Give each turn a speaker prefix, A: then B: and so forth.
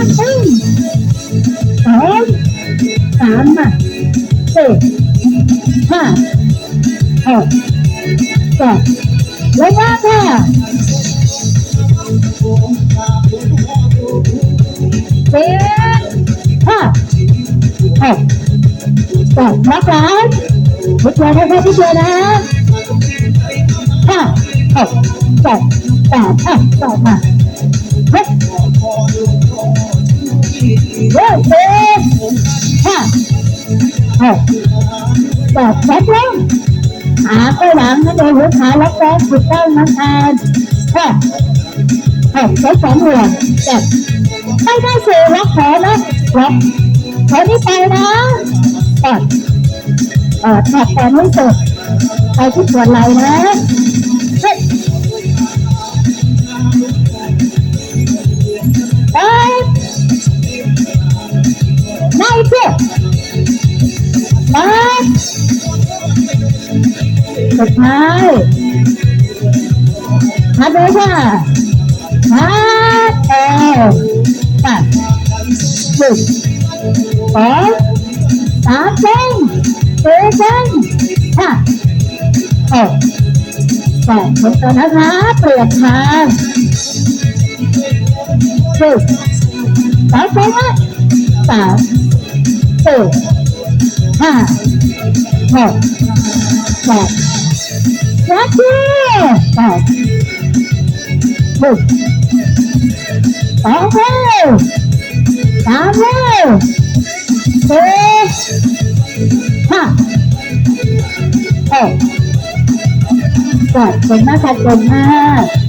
A: ตึ้งสองสามสี่ห้าหกเจ็ดระยะค่ะสี่ห้าหกเจ็ดล็อกหลังทุกคนให้พี่เจนะห้าหกเจ็ดแปดอะต่อมาเฮ้ย เฮ้ยเฮ้ยห้าหกเจ็ดแปดลงขาไปหลังนั่นเองหัวขาล็อกแรกถูกต้องน้ำทานห้าหกใช้สองหัวเจ็ดไม่ได้สี่ล็อกแขนนะล็อกขนนี้ไปนะแปดเอ่อแท็กแขนให้สุดไปที่ส่วนไหล่นะ มาสุดท้ายมาดูค่ะมาเอวมาหนึ่งสองสามเส้นสี่เส้นห้าหกแปดหกตัวนะคะเปลี่ยนทางหนึ่งสามสองห้าสาม สี่ห้าหกแปดยัดที่แปดหนึ่งสองเร็วสามเร็วสี่ห้าหกแปดเก่งมากค่ะเก่งมาก